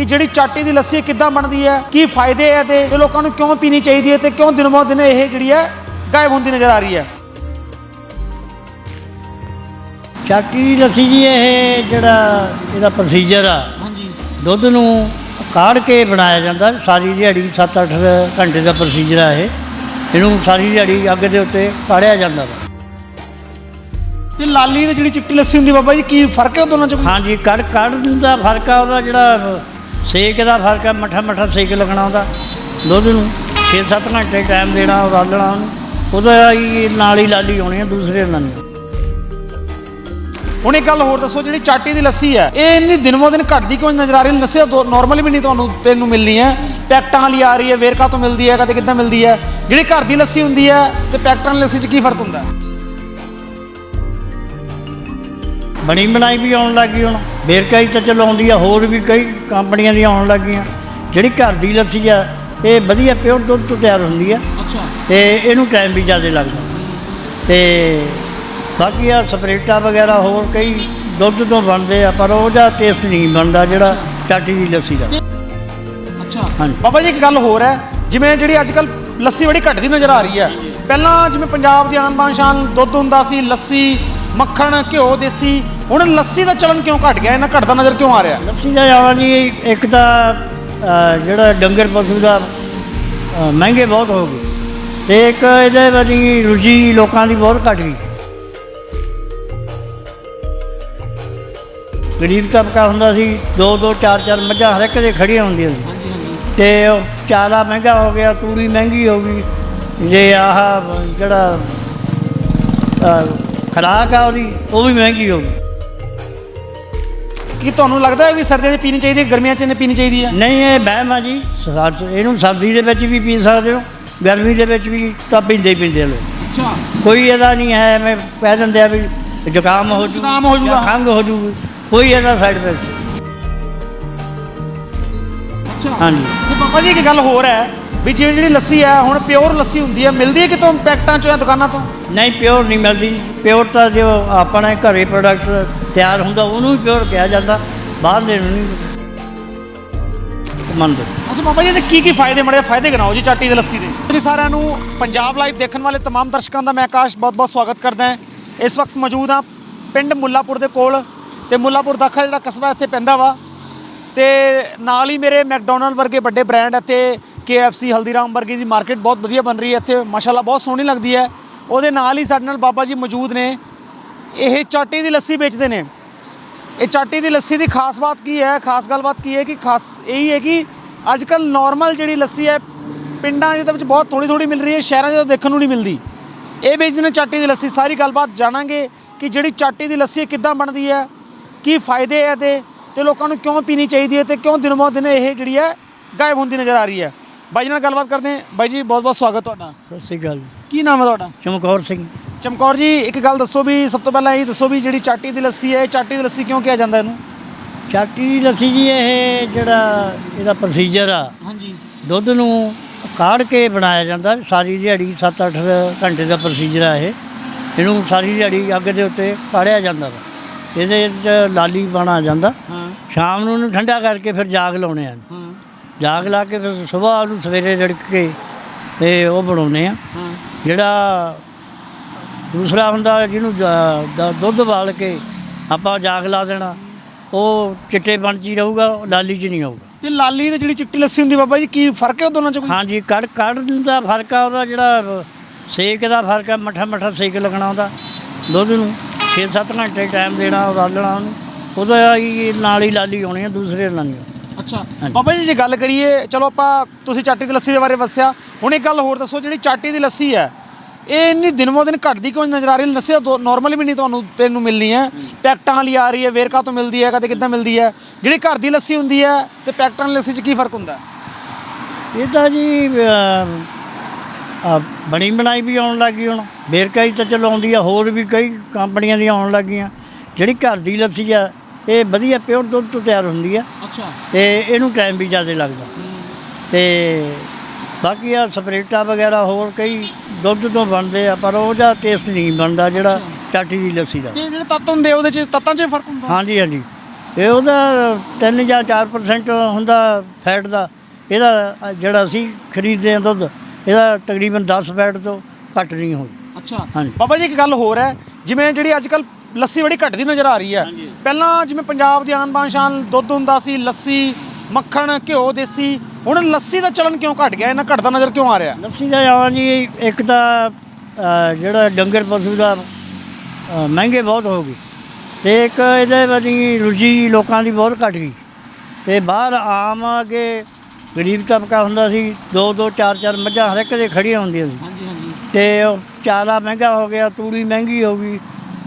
ਕਿ ਜਿਹੜੀ ਚਾਟੀ ਦੀ ਲੱਸੀ ਕਿੱਦਾਂ ਬਣਦੀ ਹੈ ਕੀ ਫਾਇਦੇ ਹੈ ਤੇ ਲੋਕਾਂ ਨੂੰ ਕਿਉਂ ਪੀਣੀ ਚਾਹੀਦੀ ਹੈ ਤੇ ਕਿਉਂ ਦਿਨ ਬੋ ਦਿਨ ਇਹ ਜਿਹੜੀ ਹੈ ਗਾਇਬ ਹੁੰਦੀ ਨਜ਼ਰ ਆ ਰਹੀ ਹੈ। ਚਾਟੀ ਦੀ ਲੱਸੀ ਜੀ ਇਹ ਜਿਹੜਾ ਇਹਦਾ ਪ੍ਰੋਸੀਜਰ ਆ ਹਾਂਜੀ। ਦੁੱਧ ਨੂੰ ਕਾੜ ਕੇ ਬਣਾਇਆ ਜਾਂਦਾ ਸਾਰੀ ਦਿਹਾੜੀ 7-8 ਘੰਟੇ ਦਾ ਪ੍ਰੋਸੀਜਰ ਆ ਇਹ ਇਹਨੂੰ ਸਾਰੀ ਦਿਹਾੜੀ ਅੱਗ ਦੇ ਉੱਤੇ ਕਾੜਿਆ ਜਾਂਦਾ ਵਾ। ਤੇ ਲਾਲੀ ਤੇ ਜਿਹੜੀ ਚਿੱਟੀ ਲੱਸੀ ਹੁੰਦੀ ਬਾਬਾ ਜੀ ਕੀ ਫ਼ਰਕ ਹੈ ਦੋਨਾਂ ਚ ਹਾਂਜੀ ਕੜ ਕੜਨ ਦਾ ਫ਼ਰਕ ਆ ਉਹਦਾ ਜਿਹੜਾ ਸੇਕ ਦਾ ਫ਼ਰਕ ਹੈ, ਮੱਠਾ ਮੱਠਾ ਸੇਕ ਲੱਗਣਾ ਉਹਦਾ। ਦੁੱਧ ਨੂੰ 6-7 ਘੰਟੇ ਟਾਈਮ ਦੇਣਾ, ਉਬਾਲਣਾ ਉਹਨੂੰ। ਉਹਦਾ ਹੀ ਨਾਲ ਹੀ ਲਾਲੀ ਆਉਣੀ ਹੈ, ਦੂਸਰੇ ਨਾਲ ਨਹੀਂ ਹੁਣ ਇੱਕ ਗੱਲ ਹੋਰ ਦੱਸੋ, ਜਿਹੜੀ ਚਾਟੀ ਦੀ ਲੱਸੀ ਹੈ, ਇਹ ਇੰਨੀ ਦਿਨਮੋ ਦਿਨ ਘਟਦੀ ਕਿਉਂ ਨਜ਼ਰ ਆ ਰਹੀ ਹੈ? ਲੱਸੀ ਨਾਰਮਲੀ ਵੀ ਨਹੀਂ ਤੁਹਾਨੂੰ ਪੀਣ ਨੂੰ ਮਿਲਣੀ ਹੈ। ਪੈਕਟਾਂ ਵਾਲੀ ਆ ਰਹੀ ਹੈ, ਵੇਰਕਾ ਤੋਂ ਮਿਲਦੀ ਹੈ, ਕਦੇ ਕਿੱਦਾਂ ਮਿਲਦੀ ਹੈ। ਜਿਹੜੀ ਘਰ ਦੀ ਲੱਸੀ ਹੁੰਦੀ ਹੈ, ਤੇ ਪੈਕਟਾਂ ਵਾਲੀ ਲੱਸੀ 'ਚ ਕੀ ਫ਼ਰਕ ਹੁੰਦਾ? ਹੈ ਬਣੀ ਬਣਾਈ ਵੀ ਆਉਣ ਲੱਗੀ ਹੁਣ। ਵੇਰਕਾ ਹੀ ਤਾਂ ਚਲੋ ਆਉਂਦੀ ਆ ਹੋਰ ਵੀ ਕਈ ਕੰਪਨੀਆਂ ਦੀਆਂ ਆਉਣ ਲੱਗੀਆਂ ਜਿਹੜੀ ਘਰ ਦੀ ਲੱਸੀ ਆ ਇਹ ਵਧੀਆ ਪਿਓਰ ਦੁੱਧ ਤੋਂ ਤਿਆਰ ਹੁੰਦੀ ਆ। ਅੱਛਾ। ਤੇ ਇਹਨੂੰ ਟਾਈਮ ਵੀ ਜ਼ਿਆਦਾ ਲੱਗਦਾ। ਤੇ ਬਾਕੀ ਆ ਸਪਰੇਟਾ ਵਗੈਰਾ ਹੋਰ ਕਈ ਦੁੱਧ ਤੋਂ ਬਣਦੇ ਆ ਪਰ ਉਹਦਾ ਟੇਸਟ ਨਹੀਂ ਬਣਦਾ ਜਿਹੜਾ ਚਾਟੀ ਦੀ ਲੱਸੀ ਦਾ। ਅੱਛਾ। ਹਾਂਜੀ। ਬਾਬਾ ਜੀ ਇੱਕ ਗੱਲ ਹੋਰ ਹੈ। ਜਿਵੇਂ ਜਿਹੜੀ ਅੱਜ ਕੱਲ ਲੱਸੀ ਬੜੀ ਘਟਦੀ ਨਜ਼ਰ ਆ ਰਹੀ ਹੈ। ਪਹਿਲਾਂ ਜਿਵੇਂ ਪੰਜਾਬ ਦੀ ਆਨ ਬਾਨ ਸ਼ਾਨ ਦੁੱਧ ਹੁੰਦਾ ਸੀ ਲੱਸੀ ਮੱਖਣ ਘਿਓ ਦੇਸੀ ਹੁਣ ਲੱਸੀ ਦਾ ਚਲਨ ਕਿਉਂ ਘਟ ਗਿਆ? ਇਹਨਾਂ ਘਟਦਾ ਨਜ਼ਰ ਕਿਉਂ ਆ ਰਿਹਾ? ਲੱਸੀ ਦਾ ਜਾਵਾ ਜੀ ਇੱਕ ਤਾਂ ਅ, ਜਿਹੜਾ ਡੰਗਰ ਪਸ਼ੂ ਦਾ ਅ, ਮਹਿੰਗੇ ਬਹੁਤ ਹੋ ਗਏ। ਤੇ ਇੱਕ ਇਹਦੇ ਵਾਲੀ ਰੁਚੀ ਲੋਕਾਂ ਦੀ ਬਹੁਤ ਘਟ ਗਈ। ਗਰੀਬ ਤਬਕਾ ਹੁੰਦਾ ਸੀ ਦੋ ਦੋ ਚਾਰ ਚਾਰ ਮੱਝਾਂ ਹਰ ਇੱਕ ਦੇ ਖੜੀਆਂ ਹੁੰਦੀਆਂ ਸੀ। ਤੇ ਉਹ ਚਾਰਾ ਮਹਿੰਗਾ ਹੋ ਗਿਆ ਤੂੜੀ ਮਹਿੰਗੀ ਹੋ ਗਈ। ਜੇ ਆਹ ਜਿਹੜਾ ਖੁਰਾਕ ਆ ਉਹਦੀ ਉਹ ਵੀ ਮਹਿੰਗੀ ਹੋ ਗਈ ਕੀ ਤੁਹਾਨੂੰ ਲੱਗਦਾ ਹੈ ਵੀ ਸਰਦੀਆਂ 'ਚ ਪੀਣੀ ਚਾਹੀਦੀ ਹੈ ਗਰਮੀਆਂ 'ਚ ਇਹਨੇ ਪੀਣੀ ਚਾਹੀਦੀ ਹੈ? ਨਹੀਂ ਇਹ ਵਹਿਮ ਆ ਜੀ। ਸਰ- ਇਹਨੂੰ ਸਰਦੀ ਦੇ ਵਿੱਚ ਵੀ ਪੀ ਸਕਦੇ ਹੋ ਗਰਮੀ ਦੇ ਵਿੱਚ ਵੀ ਤਾਂ ਪੀਂਦੇ ਹੀ ਪੀਂਦੇ ਲੋਕ। ਅੱਛਾ। ਕੋਈ ਇਹਦਾ ਨਹੀਂ ਹੈ ਮੈਂ ਕਹਿ ਦਿੰਦੇ ਆ ਵੀ ਜ਼ੁਕਾਮ ਹੋ ਜੂ ਜ਼ੁਕਾਮ ਹੋ ਜੂਗਾ। ਜਾਂ ਖੰਘ ਹੋ ਜੂ ਕੋਈ ਇਹਦਾ ਸਾਈਡ ਇਫੈਕਟ ਅੱਛਾ। ਹਾਂਜੀ। ਤੇ ਜੀ ਇੱਕ ਗੱਲ ਹੋਰ ਹੈ ਵੀ ਜਿਹੜੀ ਜਿਹੜੀ ਲੱਸੀ ਹੈ ਹੁਣ ਪਿਓਰ ਲੱਸੀ ਹੁੰਦੀ ਹੈ ਮਿਲਦੀ ਹੈ ਕਿਤੋਂ ਪੈਕਟਾਂ 'ਚੋਂ ਜਾਂ ਦੁਕਾਨਾਂ ਤੋਂ ਨਹੀਂ ਪਿਓਰ ਨਹੀਂ ਮਿਲਦੀ ਪਿਓਰ ਤਾਂ ਜੋ ਆਪਣੇ ਘਰੇ ਪ੍ਰੋਡਕਟ ਤਿਆਰ ਹੁੰਦਾ ਉਹਨੂੰ ਹੀ ਪਿਓਰ ਕਿਹਾ ਜਾਂਦਾ ਬਾਹਰ ਦੇ ਨੂੰ ਨਹੀਂ ਮੰਨਦੇ ਅੱਛਾ ਬਾਬਾ ਜੀ ਇਹਦੇ ਕੀ ਕੀ ਫਾਇਦੇ ਮੜੇ ਫਾਇਦੇ ਗਿਣਾਓ ਜੀ ਚਾਟੀ ਦੀ ਲੱਸੀ ਦੇ ਜੀ ਸਾਰਿਆਂ ਨੂੰ ਪੰਜਾਬ ਲਾਈਵ ਦੇਖਣ ਵਾਲੇ तमाम ਦਰਸ਼ਕਾਂ ਦਾ ਮੈਂ ਆਕਾਸ਼ ਬਹੁਤ-ਬਹੁਤ ਸਵਾਗਤ ਕਰਦਾ ਹਾਂ ਇਸ ਵਕਤ ਮੌਜੂਦ ਹਾਂ ਪਿੰਡ ਮੁੱਲਾਪੁਰ ਦੇ ਕੋਲ ਤੇ ਮੁੱਲਾਪੁਰ ਦਾਖਾ ਜਿਹੜਾ ਕਸਬਾ ਇੱਥੇ ਪੈਂਦਾ ਵਾ ਤੇ ਨਾਲ ਹੀ ਮੇਰੇ ਮੈਕਡੋਨਲਡ ਵਰਗੇ ਵੱਡੇ ਬ੍ਰਾਂਡ ਇੱਥੇ KFC ਹਲਦੀਰਾਮ ਵਰਗੀ ਦੀ ਮਾਰਕੀਟ ਬਹੁਤ ਵਧੀਆ ਬਣ ਰਹੀ ਹੈ ਇੱਥੇ। ਮਾਸ਼ਾਅੱਲਾ, ਬਹੁਤ ਸੋਹਣੀ ਲੱਗਦੀ ਹੈ। ਉਹਦੇ ਨਾਲ ਹੀ ਸਾਡੇ ਨਾਲ ਬਾਬਾ ਜੀ ਮੌਜੂਦ ਨੇ। ਇਹ ਚਾਟੀ ਦੀ ਲੱਸੀ ਵੇਚਦੇ ਨੇ। ਇਹ ਚਾਟੀ ਦੀ ਲੱਸੀ ਦੀ ਖਾਸ ਬਾਤ ਕੀ ਹੈ? ਖਾਸ ਗੱਲਬਾਤ ਕੀ ਹੈ ਕਿ ਖਾਸ ਇਹੀ ਹੈ ਕਿ ਅੱਜ ਕੱਲ ਨਾਰਮਲ ਜਿਹੜੀ ਲੱਸੀ ਹੈ, ਪਿੰਡਾਂ ਦੇ ਵਿੱਚ ਬਹੁਤ ਥੋੜੀ ਥੋੜੀ ਮਿਲ ਰਹੀ ਹੈ, ਸ਼ਹਿਰਾਂ 'ਚ ਤਾਂ ਦੇਖਣ ਨੂੰ ਨਹੀਂ ਮਿਲਦੀ। ਇਹ ਵੇਚਦੇ ਨੇ ਚਾਟੀ ਦੀ ਲੱਸੀ। ਸਾਰੀ ਗੱਲਬਾਤ ਜਾਣਾਂਗੇ ਕਿ ਜਿਹੜੀ ਚਾਟੀ ਦੀ ਲੱਸੀ ਕਿੱਦਾਂ ਬਣਦੀ ਹੈ, ਕੀ ਫਾਇਦੇ ਹੈ ਤੇ ਤੇ ਲੋਕਾਂ ਨੂੰ ਕਿਉਂ ਪੀਣੀ ਚਾਹੀਦੀ ਹੈ ਤੇ ਕਿਉਂ ਦਿਨ ਬੋ ਦਿਨ ਇਹ ਜਿਹੜੀ ਹੈ ਗਾਇਬ ਹੁੰਦੀ ਨਜ਼ਰ ਆ ਰਹੀ ਹੈ। ਬਾਈ ਜੀ ਨਾਲ ਗੱਲਬਾਤ ਕਰਦੇ ਹਾਂ। ਬਾਈ ਜੀ ਬਹੁਤ ਬਹੁਤ ਸਵਾਗਤ ਤੁਹਾਡਾ। ਸਤਿ ਸ਼੍ਰੀ ਅਕਾਲ ਕੀ ਨਾਮ ਹੈ ਤੁਹਾਡਾ? ਚਮਕੌਰ ਸਿੰਘ। ਚਮਕੌਰ ਜੀ ਇੱਕ ਗੱਲ ਦੱਸੋ ਵੀ ਸਭ ਤੋਂ ਪਹਿਲਾਂ ਇਹ ਦੱਸੋ ਵੀ ਜਿਹੜੀ ਚਾਟੀ ਦੀ ਲੱਸੀ ਹੈ ਇਹ ਚਾਟੀ ਦੀ ਲੱਸੀ ਕਿਉਂ ਕਿਹਾ ਜਾਂਦਾ ਇਹਨੂੰ? ਚਾਟੀ ਦੀ ਲੱਸੀ ਜੀ ਇਹ ਜਿਹੜਾ ਇਹਦਾ ਪ੍ਰੋਸੀਜਰ ਆ। ਹਾਂਜੀ। ਦੁੱਧ ਨੂੰ ਕਾੜ ਕੇ ਬਣਾਇਆ ਜਾਂਦਾ। ਸਾਰੀ ਦਿਹਾੜੀ 7-8 ਘੰਟੇ ਦਾ ਪ੍ਰੋਸੀਜਰ ਆ ਇਹ। ਇਹਨੂੰ ਸਾਰੀ ਦਿਹਾੜੀ ਅੱਗ ਦੇ ਉੱਤੇ ਕਾੜਿਆ ਜਾਂਦਾ ਵਾ। ਇਹਦੇ ਵਿੱਚ ਲਾਲੀ ਬਣਾ ਜਾਂਦਾ। ਹਾਂ। ਸ਼ਾਮ ਨੂੰ ਇਹਨੂੰ ਠੰਡਾ ਕਰਕੇ ਫਿਰ ਜਾਗ ਲਾਉਣੇ ਆ ਜਾਗ ਲਾ ਕੇ ਫਿਰ ਸਵੇਰ ਨੂੰ ਸਵੇਰੇ ਰੜਕ ਕੇ ਤੇ ਉਹ ਬਣਾਉਨੇ ਆ। ਜਿਹੜਾ ਦੂਸਰਾ ਹੁੰਦਾ ਜਿਹਨੂੰ ਦੁੱਧ ਵਾਲ ਕੇ ਆਪਾਂ ਜਾਗ ਲਾ ਦੇਣਾ ਉਹ ਚਿੱਟੇ ਬਣ ਚ ਹੀ ਰਹੂਗਾ ਲਾਲੀ ਚ ਨਹੀਂ ਆਊਗਾ। ਤੇ ਲਾਲੀ ਤੇ ਜਿਹੜੀ ਚਿੱਟੀ ਲੱਸੀ ਹੁੰਦੀ ਬਾਬਾ ਜੀ ਕੀ ਫ਼ਰਕ ਹੈ ਉਹ ਦੋਨਾਂ ਚ ਕੋਈ? ਹਾਂਜੀ ਕੜ ਕੜਨ ਦਾ ਫ਼ਰਕ ਆ ਉਹਦਾ ਜਿਹੜਾ ਸੇਕ ਦਾ ਫ਼ਰਕ ਆ ਮੱਠਾ ਮੱਠਾ ਸੇਕ ਲੱਗਣਾ ਉਹਦਾ ਦੁੱਧ ਨੂੰ। 6-7 ਘੰਟੇ ਟਾਈਮ ਦੇਣਾ ਉਬਾਲਣਾ ਉਹਨੂੰ। ਉਹਦਾ ਨਾਲ ਹੀ ਲਾਲੀ ਆਉਣੀ ਆ ਦੂਸਰੇ ਨਾਲ ਨਹੀਂ ਅੱਛਾ। ਬਾਬਾ ਜੀ ਜੇ ਗੱਲ ਕਰੀਏ ਚਲੋ ਆਪਾਂ ਤੁਸੀਂ ਚਾਟੀ ਦੀ ਲੱਸੀ ਦੇ ਬਾਰੇ ਦੱਸਿਆ। ਹੁਣ ਇੱਕ ਗੱਲ ਹੋਰ ਦੱਸੋ ਜਿਹੜੀ ਚਾਟੀ ਦੀ ਲੱਸੀ ਹੈ ਇਹ ਇੰਨੀ ਦਿਨੋਂ ਦਿਨ ਘਟਦੀ ਕਿਉਂ ਨਜ਼ਰ ਆ ਰਹੀ ਲੱਸੀ ਨਾਰਮਲੀ ਵੀ ਨਹੀਂ ਤੁਹਾਨੂੰ ਪੀਣ ਨੂੰ ਮਿਲਣੀ ਹੈ। ਪੈਕਟਾਂ ਵਾਲੀ ਆ ਰਹੀ ਹੈ ਵੇਰਕਾ ਤੋਂ ਮਿਲਦੀ ਹੈ ਕਦੇ ਕਿੱਦਾਂ ਮਿਲਦੀ ਹੈ। ਜਿਹੜੀ ਘਰ ਦੀ ਲੱਸੀ ਹੁੰਦੀ ਹੈ ਤੇ ਪੈਕਟਾਂ ਵਾਲੀ ਲੱਸੀ 'ਚ ਕੀ ਫ਼ਰਕ ਹੁੰਦਾ? ਇਹ ਤਾਂ ਜੀ ਬਣੀ ਬਣਾਈ ਵੀ ਆਉਣ ਲੱਗੀ ਹੁਣ। ਵੇਰਕਾ ਹੀ ਤਾਂ ਚਲੋ ਆਉਂਦੀ ਆ ਹੋਰ ਵੀ ਕਈ ਕੰਪਨੀਆਂ ਦੀਆਂ ਆਉਣ ਲੱਗੀਆਂ। ਜਿਹੜੀ ਘਰ ਦੀ ਲੱਸੀ ਆ ਇਹ ਵਧੀਆ ਪਿਓਰ ਦੁੱਧ ਤੋਂ ਤਿਆਰ ਹੁੰਦੀ ਆ। ਅੱਛਾ। ਤੇ ਇਹਨੂੰ ਟਾਈਮ ਵੀ ਜ਼ਿਆਦਾ ਲੱਗਦਾ। ਤੇ ਬਾਕੀ ਆ ਸਪਰੇਟਾ ਵਗੈਰਾ ਹੋਰ ਕਈ ਦੁੱਧ ਤੋਂ ਬਣਦੇ ਆ ਪਰ ਉਹਦਾ ਟੇਸਟ ਨਹੀਂ ਬਣਦਾ ਜਿਹੜਾ ਚਾਟੀ ਦੀ ਲੱਸੀ ਦਾ। ਤੇ ਜਿਹੜੇ ਤੱਤ ਹੁੰਦੇ ਉਹਦੇ 'ਚ ਤੱਤਾਂ 'ਚ ਫ਼ਰਕ ਹੁੰਦਾ? ਹਾਂਜੀ ਹਾਂਜੀ। ਇਹ ਉਹਦਾ 3 ਜਾਂ 4% ਹੁੰਦਾ ਫੈਟ ਦਾ। ਇਹਦਾ ਜਿਹੜਾ ਅਸੀਂ ਖਰੀਦਦੇ ਹਾਂ ਦੁੱਧ ਇਹਦਾ ਤਕਰੀਬਨ 10 ਫੈਟ ਤੋਂ ਘੱਟ ਨਹੀਂ ਹੋਈ ਅੱਛਾ। ਹਾਂਜੀ। ਬਾਬਾ ਜੀ ਇੱਕ ਗੱਲ ਹੋਰ ਹੈ। ਜਿਵੇਂ ਜਿਹੜੀ ਅੱਜ ਕੱਲ ਲੱਸੀ ਬੜੀ ਘਟਦੀ ਨਜ਼ਰ ਆ ਰਹੀ ਹੈ। ਪਹਿਲਾਂ ਜਿਵੇਂ ਪੰਜਾਬ ਦੀ ਆਨ ਬਾਨ ਸ਼ਾਨ ਦੁੱਧ ਹੁੰਦਾ ਸੀ ਲੱਸੀ ਮੱਖਣ ਘਿਓ ਦੇਸੀ ਹੁਣ ਲੱਸੀ ਦਾ ਚਲਨ ਕਿਉਂ ਘਟ ਗਿਆ? ਇਹਨਾਂ ਘਟਦਾ ਨਜ਼ਰ ਕਿਉਂ ਆ ਰਿਹਾ? ਲੱਸੀ ਦਾ ਜਾਵਾਂ ਜੀ ਇੱਕ ਤਾਂ ਜਿਹੜਾ ਡੰਗਰ ਪਸ਼ੂ ਦਾ ਮਹਿੰਗੇ ਬਹੁਤ ਹੋ ਗਏ ਤੇ ਇੱਕ ਇਹਦੇ ਵਧੀ ਰੁਚੀ ਲੋਕਾਂ ਦੀ ਬਹੁਤ ਘਟ ਗਈ ਤੇ ਬਾਹਰ ਆਮ ਅੱਗੇ ਗਰੀਬ ਤਬਕਾ ਹੁੰਦਾ ਸੀ ਦੋ ਦੋ ਚਾਰ ਚਾਰ ਮੱਝਾਂ ਹਰ ਇੱਕ ਦੇ ਖੜੀਆਂ ਹੁੰਦੀਆਂ ਸੀ। ਤੇ ਚਾਰਾ ਮਹਿੰਗਾ ਹੋ ਗਿਆ ਤੂੜੀ ਮਹਿੰਗੀ ਹੋ ਗਈ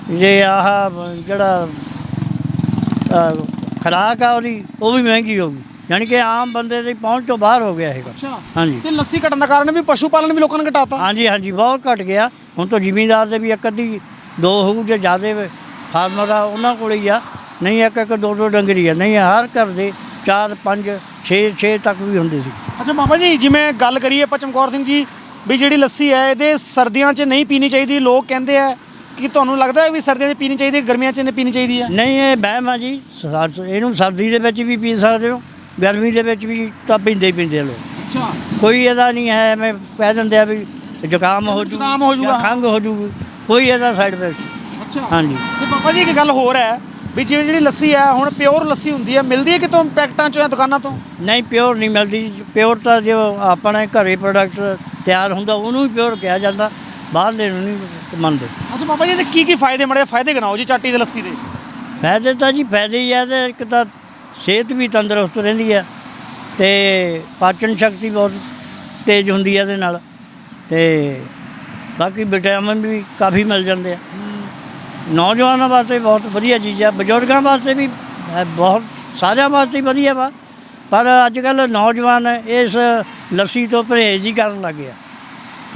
ਜੇ ਆਹ ਜਿਹੜਾ ਖੁਰਾਕ ਆ ਉਹਦੀ ਉਹ ਵੀ ਮਹਿੰਗੀ ਹੋ ਗਈ। ਯਾਨੀ ਕਿ ਆਮ ਬੰਦੇ ਦੀ ਪਹੁੰਚ ਤੋਂ ਬਾਹਰ ਹੋ ਗਿਆ ਹੈਗਾ। ਅੱਛਾ। ਹਾਂਜੀ। ਤੇ ਲੱਸੀ ਘਟਣ ਦਾ ਕਾਰਨ ਵੀ ਪਸ਼ੂ ਪਾਲਣ ਵੀ ਲੋਕਾਂ ਨੇ ਘਟਾਤਾ। ਹਾਂਜੀ ਹਾਂਜੀ ਬਹੁਤ ਘਟ ਗਿਆ। ਹੁਣ ਤਾਂ ਜ਼ਿਮੀਂਦਾਰ ਦੇ ਵੀ ਇੱਕ ਅੱਧੀ ਦੋ ਹੋਊ ਜੇ ਜ਼ਿਆਦੇ ਫਾਰਮਰ ਆ ਉਹਨਾਂ ਕੋਲ ਹੀ ਆ। ਨਹੀਂ ਇੱਕ ਇੱਕ ਦੋ ਦੋ ਡੰਗਰੀ ਆ। ਨਹੀਂ ਹਰ ਘਰ ਦੇ 4 5 6 6 ਤੱਕ ਵੀ ਹੁੰਦੇ ਸੀ। ਅੱਛਾ ਬਾਬਾ ਜੀ ਜਿਵੇਂ ਗੱਲ ਕਰੀਏ ਆਪਾਂ ਚਮਕੌਰ ਸਿੰਘ ਜੀ ਵੀ ਜਿਹੜੀ ਲੱਸੀ ਹੈ ਇਹਦੇ ਸਰਦੀਆਂ 'ਚ ਨਹੀਂ ਪੀਣੀ ਚਾਹੀਦੀ। ਲੋਕ ਕਹਿੰਦੇ ਆ ਕਿ ਤੁਹਾਨੂੰ ਲੱਗਦਾ ਹੈ ਵੀ ਸਰਦੀਆਂ 'ਚ ਪੀਣੀ ਚਾਹੀਦੀ ਹੈ ਗਰਮੀਆਂ 'ਚ ਨਹੀਂ ਪੀਣੀ ਚਾਹੀਦੀ ਹੈ? ਨਹੀਂ ਇਹ ਵਹਿਮ ਆ ਜੀ। ਸਰ- ਇਹਨੂੰ ਸਰਦੀ ਦੇ ਵਿੱਚ ਵੀ ਪੀ ਸਕਦੇ ਹੋ ਗਰਮੀ ਦੇ ਵਿੱਚ ਵੀ ਤਾਂ ਪੀਂਦੇ ਹੀ ਪੀਂਦੇ ਲੋਕ। ਅੱਛਾ। ਕੋਈ ਇਹਦਾ ਨਹੀਂ ਹੈ ਮੈਂ ਕਹਿ ਦਿੰਦੇ ਆ ਵੀ ਜ਼ੁਕਾਮ ਹੋ ਜੂ ਜ਼ੁਕਾਮ ਹੋ ਜੂਗਾ। ਜਾਂ ਖੰਘ ਹੋ ਜੂ ਕੋਈ ਇਹਦਾ ਸਾਈਡ ਇਫੈਕਟ ਅੱਛਾ। ਹਾਂਜੀ। ਤੇ ਬਾਬਾ ਜੀ ਇੱਕ ਗੱਲ ਹੋਰ ਹੈ ਵੀ ਜਿਵੇਂ ਜਿਹੜੀ ਲੱਸੀ ਹੈ ਹੁਣ ਪਿਓਰ ਲੱਸੀ ਹੁੰਦੀ ਹੈ ਮਿਲਦੀ ਹੈ ਕਿਤੋਂ ਪੈਕਟਾਂ 'ਚੋਂ ਜਾਂ ਦੁਕਾਨਾਂ ਤੋਂ? ਨਹੀਂ ਪਿਓਰ ਨਹੀਂ ਮਿਲਦੀ। ਪਿਓਰ ਤਾਂ ਜੋ ਆਪਣੇ ਘਰੇ ਪ੍ਰੋਡਕਟ ਤਿਆਰ ਹੁੰਦਾ ਉਹਨੂੰ ਹੀ ਪਿਓਰ ਕਿਹਾ ਜਾਂਦਾ। ਬਾਹਰਲੇ ਨੂੰ ਨਹੀਂ ਮੰਨਦੇ। ਅੱਛਾ ਬਾਬਾ ਜੀ ਇਹਦੇ ਕੀ ਕੀ ਫਾਇਦੇ ਮੜੇ ਫਾਇਦੇ ਗਿਣਾਓ ਜੀ ਚਾਟੀ ਦੀ ਲੱਸੀ ਦੇ। ਫਾਇਦੇ ਤਾਂ ਜੀ ਫਾਇਦੇ ਹੀ ਆ ਤੇ ਇੱਕ ਤਾਂ ਸਿਹਤ ਵੀ ਤੰਦਰੁਸਤ ਰਹਿੰਦੀ ਆ ਤੇ ਪਾਚਨ ਸ਼ਕਤੀ ਬਹੁਤ ਤੇਜ਼ ਹੁੰਦੀ ਆ ਇਹਦੇ ਨਾਲ ਤੇ ਬਾਕੀ ਵਿਟਾਮਿਨ ਵੀ ਕਾਫੀ ਮਿਲ ਜਾਂਦੇ ਆ। ਨੌਜਵਾਨਾਂ ਵਾਸਤੇ ਬਹੁਤ ਵਧੀਆ ਚੀਜ਼ ਆ ਬਜ਼ੁਰਗਾਂ ਵਾਸਤੇ ਵੀ ਬਹੁਤ ਸਾਰਿਆਂ ਵਾਸਤੇ ਵਧੀਆ ਵਾ। ਪਰ ਅੱਜ ਕੱਲ ਨੌਜਵਾਨ ਇਸ ਲੱਸੀ ਤੋਂ ਪਰਹੇਜ਼ ਹੀ ਕਰਨ ਲੱਗ ਗਿਆ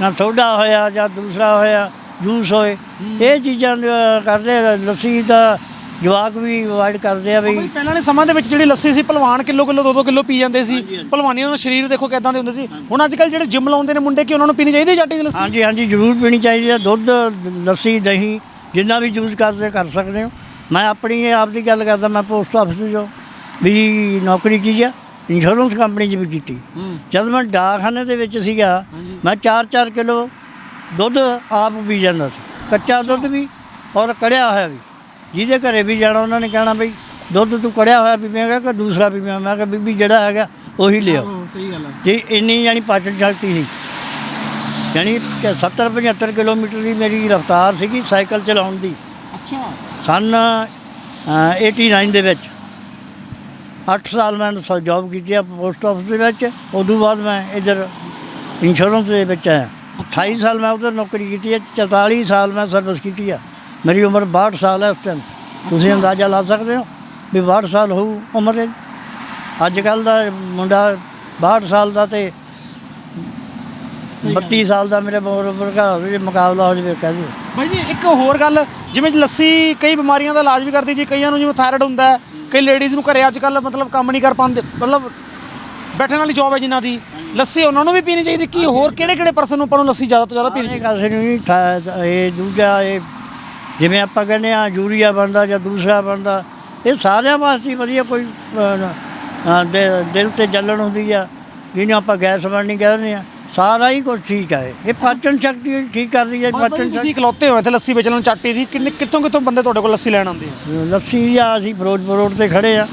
ਨਾ ਸੋਡਾ ਹੋਇਆ ਜਾਂ ਦੂਸਰਾ ਹੋਇਆ ਜੂਸ ਹੋਏ। ਇਹ ਚੀਜ਼ਾਂ ਕਰਦੇ ਆ। ਲੱਸੀ ਦਾ ਜਵਾਕ ਵੀ ਅਵਾਇਡ ਕਰਦੇ ਆ ਵੀ ਪਹਿਲਾਂ ਦੇ ਸਮਾਂ ਦੇ ਵਿੱਚ ਜਿਹੜੀ ਲੱਸੀ ਸੀ ਪਹਿਲਵਾਨ ਕਿਲੋ ਕਿਲੋ ਦੋ ਦੋ ਕਿਲੋ ਪੀ ਜਾਂਦੇ ਸੀ। ਪਹਿਲਵਾਨੀਆਂ ਦਾ ਸਰੀਰ ਦੇਖੋ ਕਿਦਾਂ ਦੇ ਹੁੰਦੇ ਸੀ। ਹੁਣ ਅੱਜ ਕੱਲ ਜਿਹੜੇ ਜਿਮ ਲਾਉਂਦੇ ਨੇ ਮੁੰਡੇ ਕਿ ਉਹਨਾਂ ਨੂੰ ਪੀਣੀ ਚਾਹੀਦੀ ਚਾਟੀ ਦੀ ਲੱਸੀ? ਹਾਂਜੀ ਹਾਂਜੀ ਜ਼ਰੂਰ ਪੀਣੀ ਚਾਹੀਦੀ ਹੈ। ਦੁੱਧ ਲੱਸੀ ਦਹੀਂ ਜਿੰਨਾ ਵੀ ਯੂਜ਼ ਕਰਦੇ ਕਰ ਸਕਦੇ ਹੋ। ਮੈਂ ਆਪਣੀ ਇਹ ਆਪ ਦੀ ਗੱਲ ਕਰਦਾ ਮੈਂ ਪੋਸਟ ਆਫਿਸ ਜੋ ਵੀ ਨੌਕਰੀ ਕੀਤੀ ਆ। ਇੰਸ਼ੋਰੈਂਸ ਕੰਪਨੀ 'ਚ ਵੀ ਕੀਤੀ। ਜਦ ਮੈਂ ਡਾਕਖਾਨੇ ਦੇ ਵਿੱਚ ਸੀਗਾ ਮੈਂ 4-4 ਕਿਲੋ ਦੁੱਧ ਆਪ ਪੀ ਜਾਂਦਾ ਸੀ। ਕੱਚਾ ਦੁੱਧ ਵੀ ਔਰ ਕੜਿਆ ਹੋਇਆ ਵੀ। ਜਿਹਦੇ ਘਰੇ ਵੀ ਜਾਣਾ ਉਹਨਾਂ ਨੇ ਕਹਿਣਾ ਬਈ ਦੁੱਧ ਤੂੰ ਕੜਿਆ ਹੋਇਆ ਪੀਵੇਂਗਾ ਕਿ ਦੂਸਰਾ ਪੀਵੇਂਗਾ ਮੈਂ ਕਿਹਾ ਬੀਬੀ ਜਿਹੜਾ ਹੈਗਾ ਉਹੀ ਲਿਆਓ। ਸਹੀ ਗੱਲ ਹੈ ਜੀ ਇੰਨੀ ਯਾਨੀ ਪਾਚਨ ਸ਼ਕਤੀ ਸੀ। ਯਾਨੀ ਕਿ 70 75 ਕਿਲੋਮੀਟਰ ਦੀ ਮੇਰੀ ਰਫ਼ਤਾਰ ਸੀਗੀ ਸਾਈਕਲ ਚਲਾਉਣ ਦੀ। ਅੱਛਾ। ਸਨ ਅ, 89 ਦੇ ਵਿੱਚ। 8 ਸਾਲ ਮੈਂ ਜੌਬ ਕੀਤੀ ਆ ਪੋਸਟ ਆਫਿਸ ਦੇ ਵਿੱਚ ਉਦੋਂ ਬਾਅਦ ਮੈਂ ਇੱਧਰ ਇੰਸ਼ੋਰੈਂਸ ਦੇ ਵਿੱਚ ਆਇਆ। 28 ਸਾਲ ਮੈਂ ਉਧਰ ਨੌਕਰੀ ਕੀਤੀ ਹੈ 44 ਸਾਲ ਮੈਂ ਸਰਵਿਸ ਕੀਤੀ ਆ। ਮੇਰੀ ਉਮਰ 62 ਸਾਲ ਹੈ ਉਸ ਟਾਈਮ ਤੁਸੀਂ ਅੰਦਾਜ਼ਾ ਲਾ ਸਕਦੇ ਹੋ ਵੀ 62 ਸਾਲ ਹੋਊ ਉਮਰ। ਅੱਜ ਕੱਲ ਦਾ ਮੁੰਡਾ 62 ਸਾਲ ਦਾ ਤੇ 32 ਸਾਲ ਦਾ ਮੇਰੇ ਬਰਾਬਰ ਘਰ ਵਿੱਚ ਮੁਕਾਬਲਾ ਹੋ ਜਾਵੇ ਕਹਿ ਦਿਓ। ਬਾਈ ਜੀ ਇੱਕ ਹੋਰ ਗੱਲ ਜਿਵੇਂ ਲੱਸੀ ਕਈ ਬਿਮਾਰੀਆਂ ਦਾ ਇਲਾਜ ਵੀ ਕਰਦੀ ਜੀ ਕਈਆਂ ਨੂੰ ਜਿਵੇਂ ਥਾਇਰਾਇਡ ਹੁੰਦਾ ਹੈ ਕਈ ਲੇਡੀਜ਼ ਨੂੰ ਘਰੇ ਅੱਜ ਕੱਲ ਮਤਲਬ ਕੰਮ ਨਹੀਂ ਕਰ ਪਾਉਂਦੇ ਮਤਲਬ ਬੈਠਣ ਵਾਲੀ ਜੌਬ ਹੈ ਜਿਨ੍ਹਾਂ ਦੀ ਲੱਸੀ ਉਹਨਾਂ ਨੂੰ ਵੀ ਪੀਣੀ ਚਾਹੀਦੀ ਕੀ ਹੋਰ ਕਿਹੜੇ ਕਿਹੜੇ ਪਰਸਨ ਨੂੰ ਆਪਾਂ ਨੂੰ ਲੱਸੀ ਜ਼ਿਆਦਾ ਤੋਂ ਜ਼ਿਆਦਾ ਪੀਣੀ ਇਹ ਗੱਲ ਨਹੀਂ ਥਾ- ਇਹ ਦੂਜਾ ਇਹ ਜਿਵੇਂ ਆਪਾਂ ਕਹਿੰਦੇ ਆ ਯੂਰੀਆ ਬਣਦਾ ਜਾਂ ਦੂਸਰਾ ਬਣਦਾ ਇਹ ਸਾਰਿਆਂ ਵਾਸਤੇ ਹੀ ਵਧੀਆ ਕੋਈ ਅਹ, ਅਹ, ਦਿ- ਦਿਲ ਤੇ ਜਲਣ ਹੁੰਦੀ ਆ ਜਿਹਨੂੰ ਆਪਾਂ ਗੈਸ ਬਣਨੀ ਕਹਿੰਦੇ ਆ ਸਾਰਾ ਹੀ ਕੁਝ ਠੀਕ ਹੈ ਇਹ। ਪਾਚਨ ਸ਼ਕਤੀ ਠੀਕ ਕਰਦੀ ਹੈ ਚਾਹੀਦੀ ਪਾਚਨ ਤੁਸੀਂ ਇਕਲੌਤੇ ਹੋ ਇੱਥੇ ਲੱਸੀ ਵੇਚਣ ਨੂੰ ਚਾਟੀ ਦੀ। ਕਿੰਨੇ ਕਿੱਥੋਂ ਕਿੱਥੋਂ ਬੰਦੇ ਤੁਹਾਡੇ ਕੋਲ ਲੱਸੀ ਲੈਣ ਆਉਂਦੇ ਆ? ਸ਼ਕਤੀ ਲੱਸੀ ਜਾਂ ਅਸੀਂ ਫਿਰੋਜ਼ਪੁਰ ਰੋਡ ਤੇ ਖੜੇ ਆ।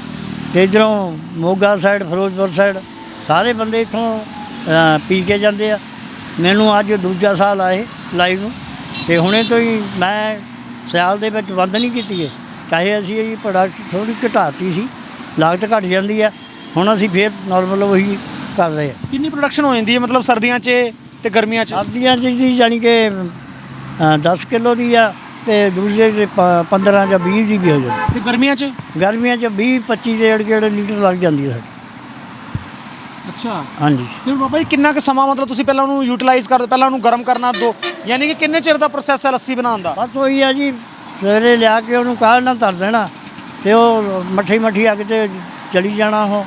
ਤੇ ਇਧਰੋਂ ਮੋਗਾ ਸਾਈਡ ਫਿਰੋਜ਼ਪੁਰ ਸਾਈਡ ਸਾਰੇ ਬੰਦੇ ਇਥੋਂ ਪੀ ਕੇ ਜਾਂਦੇ ਆ। ਮੈਨੂੰ ਅੱਜ ਦੂਜਾ ਸਾਲ ਆਏ ਲਾਈਵ ਨੂੰ। ਤੇ ਹੁਣੇ ਤੋਂ ਹੀ ਮੈਂ ਸਿਆਲ ਦੇ ਵਿੱਚ ਬੰਦ ਨਹੀਂ ਕੀਤੀ ਹੈ ਚਾਹੇ ਅਸੀਂ ਇਹ ਪ੍ਰੋਡਕਟ ਥੋੜੀ ਘਟਾਤੀ ਸੀ ਲਾਗਤ ਘਟ ਜਾਂਦੀ ਆ। ਹੁਣ ਅਸੀਂ ਫੇਰ ਨਾਰਮਲ ਉਹੀ ਕਰ ਰਹੇ ਆ। ਕਿੰਨੀ ਪ੍ਰੋਡਕਸ਼ਨ ਹੋ ਜਾਂਦੀ ਹੈ? ਮਤਲਬ ਸਰਦੀਆਂ 'ਚ ਤੇ ਗਰਮੀਆਂ 'ਚ? ਸਰਦੀਆਂ 'ਚ ਜੀ ਜਾਨੀ ਕਿ ਅ, 10 ਕਿਲੋ ਦੀ ਆ ਤੇ ਦੂਜੇ ਦੇ ਪ- 15 ਜਾਂ 20 ਦੀ ਵੀ ਹੋ ਜਾਂਦੀ। ਤੇ ਗਰਮੀਆਂ 'ਚ? ਗਰਮੀਆਂ 'ਚ 20 25 ਦੇ ਜਿਹੜੇ ਲੀਟਰ ਲੱਗ ਜਾਂਦੀ ਹੈ ਸਾਡੀ। ਅੱਛਾ। ਹਾਂਜੀ। ਤੇ ਬਾਬਾ ਜੀ ਕਿੰਨਾ ਕੁ ਸਮਾਂ ਮਤਲਬ ਤੁਸੀਂ ਪਹਿਲਾਂ ਉਹਨੂੰ ਯੂਟਿਲਾਈਜ਼ ਕਰਦੇ ਪਹਿਲਾਂ ਉਹਨੂੰ ਗਰਮ ਕਰਨਾ ਦੋ ਯਾਨੀ ਕਿ ਕਿੰਨੇ ਚਿਰ ਦਾ ਪ੍ਰੋਸੈਸ ਹੈ ਲੱਸੀ ਬਣਾਉਣ ਦਾ? ਬਸ ਉਹੀ ਆ ਜੀ ਸਵੇਰੇ ਲਿਆ ਕੇ ਉਹਨੂੰ ਕਾੜ ਨਾਲ ਧਰ ਦੇਣਾ ਤੇ ਉਹ ਮੱਠੀ ਮੱਠੀ ਅੱਗ ਤੇ ਚਲੀ ਜਾਣਾ ਉਹ।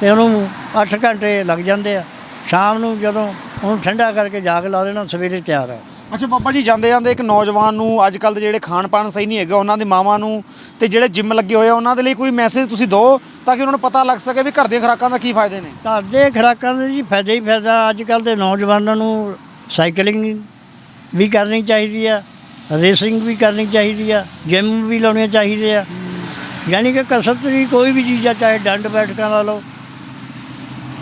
ਤੇ ਉਹਨੂੰ 8 ਘੰਟੇ ਲੱਗ ਜਾਂਦੇ ਆ। ਸ਼ਾਮ ਨੂੰ ਜਦੋਂ ਉਹਨੂੰ ਠੰਡਾ ਕਰਕੇ ਜਾਗ ਲਾ ਦੇਣਾ ਸਵੇਰੇ ਤਿਆਰ ਆ। ਅੱਛਾ ਬਾਬਾ ਜੀ ਜਾਂਦੇ ਜਾਂਦੇ ਇੱਕ ਨੌਜਵਾਨ ਨੂੰ ਅੱਜ ਕੱਲ ਦੇ ਜਿਹੜੇ ਖਾਣ ਪਾਣ ਸਹੀ ਨਹੀਂ ਹੈਗਾ ਉਹਨਾਂ ਦੇ ਮਾਵਾਂ ਨੂੰ ਤੇ ਜਿਹੜੇ ਜਿਮ ਲੱਗੇ ਹੋਏ ਆ ਉਹਨਾਂ ਦੇ ਲਈ ਕੋਈ ਮੈਸੇਜ ਤੁਸੀਂ ਦਿਓ ਤਾਂ ਕਿ ਉਹਨਾਂ ਨੂੰ ਪਤਾ ਲੱਗ ਸਕੇ ਵੀ ਘਰ ਦੀਆਂ ਖੁਰਾਕਾਂ ਦਾ ਕੀ ਫਾਇਦੇ ਨੇ। ਘਰ ਦੇ ਖੁਰਾਕਾਂ ਦੇ ਜੀ ਫਾਇਦਾ ਹੀ ਫਾਇਦਾ ਅੱਜ ਕੱਲ ਦੇ ਨੌਜਵਾਨਾਂ ਨੂੰ ਸਾਈਕਲਿੰਗ ਵੀ ਕਰਨੀ ਚਾਹੀਦੀ ਆ ਰੇਸਿੰਗ ਵੀ ਕਰਨੀ ਚਾਹੀਦੀ ਆ ਜਿਮ ਵੀ ਲਾਉਣੇ ਚਾਹੀਦੇ ਆ। ਯਾਨੀ ਕਿ ਕਸਰਤ ਦੀ ਕੋਈ ਵੀ ਚੀਜ਼ ਆ ਚਾਹੇ ਡੰਡ ਬੈਠਕਾਂ ਲਾ ਲਓ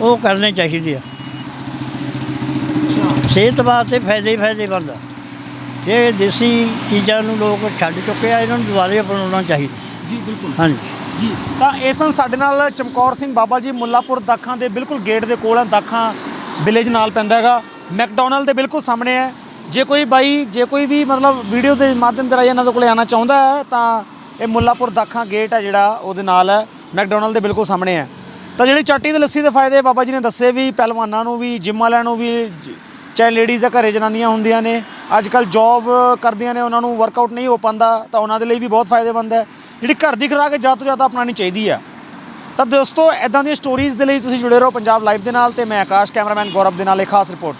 ਉਹ ਕਰਨੇ ਚਾਹੀਦੇ ਆ। ਸਿਹਤ ਵਾਸਤੇ ਫਾਇਦੇ ਹੀ ਫਾਇਦੇ ਬੰਦਾ ਇਹ ਦੇਸੀ ਚੀਜ਼ਾਂ ਨੂੰ ਲੋਕ ਛੱਡ ਚੁੱਕੇ ਆ ਇਹਨਾਂ ਨੂੰ ਦੁਬਾਰੇ ਅਪਣਾਉਣਾ ਚਾਹੀਦਾ। ਜੀ ਬਿਲਕੁਲ। ਹਾਂਜੀ। ਜੀ ਤਾਂ ਇਸ ਹਨ ਸਾਡੇ ਨਾਲ ਚਮਕੌਰ ਸਿੰਘ ਬਾਬਾ ਜੀ ਮੁੱਲਾਪੁਰ ਦਾਖਾਂ ਦੇ ਬਿਲਕੁਲ ਗੇਟ ਦੇ ਕੋਲ ਹੈ ਦਾਖਾਂ ਵਿਲੇਜ ਨਾਲ ਪੈਂਦਾ ਹੈਗਾ। ਮੈਕਡੋਨਲਡ ਦੇ ਬਿਲਕੁਲ ਸਾਹਮਣੇ ਹੈ ਜੇ ਕੋਈ ਬਾਈ ਜੇ ਕੋਈ ਵੀ ਮਤਲਬ ਵੀਡੀਓ ਦੇ ਮਾਧਿਅਮ ਦੇ ਰਾਹੀਂ ਇਹਨਾਂ ਦੇ ਕੋਲੇ ਆਉਣਾ ਚਾਹੁੰਦਾ ਹੈ ਤਾਂ ਇਹ ਮੁੱਲਾਪੁਰ ਦਾਖਾਂ ਗੇਟ ਹੈ ਜਿਹੜਾ ਉਹਦੇ ਨਾਲ ਹੈ ਮੈਕਡੋਨਲਡ ਦੇ ਬਿਲਕੁਲ ਸਾਹਮਣੇ ਹੈ ਤਾਂ ਜਿਹੜੀ ਚਾਟੀ ਦੀ ਲੱਸੀ ਦੇ ਫਾਇਦੇ ਬਾਬਾ ਜੀ ਨੇ ਦੱਸੇ ਵੀ, ਪਹਿਲਵਾਨਾਂ ਨੂੰ ਵੀ ਜਿਮ ਵਾਲਿਆਂ ਨੂੰ ਵੀ ਚਾਹੇ ਲੇਡੀਜ਼ ਆ ਘਰੇ ਜਨਾਨੀਆਂ ਹੁੰਦੀਆਂ ਨੇ ਅੱਜ ਕੱਲ ਜੌਬ ਕਰਦੀਆਂ ਨੇ, ਉਹਨਾਂ ਨੂੰ ਵਰਕਆਊਟ ਨਹੀਂ ਹੋ ਪਾਉਂਦਾ, ਤਾਂ ਉਹਨਾਂ ਦੇ ਲਈ ਵੀ ਬਹੁਤ ਫਾਇਦੇਮੰਦ ਹੈ। ਜਿਹੜੀ ਘਰ ਦੀ ਖੁਰਾਕ ਜ਼ਿਆਦਾ ਤੋਂ ਜ਼ਿਆਦਾ ਅਪਣਾਉਣੀ ਚਾਹੀਦੀ ਆ ਤਾਂ ਦੋਸਤੋ ਐਦਾਂ ਦੀਆਂ ਸਟੋਰੀਜ਼ ਦੇ ਲਈ ਤੁਸੀਂ ਜੁੜੇ ਰਹੋ ਪੰਜਾਬ ਲਾਈਵ ਦੇ ਨਾਲ ਤੇ ਮੈਂ ਆਕਾਸ਼ ਕੈਮਰਾਮੈਨ ਗੌਰਵ ਦੇ ਨਾਲ ਇਹ ਖਾਸ ਰਿਪੋਰਟ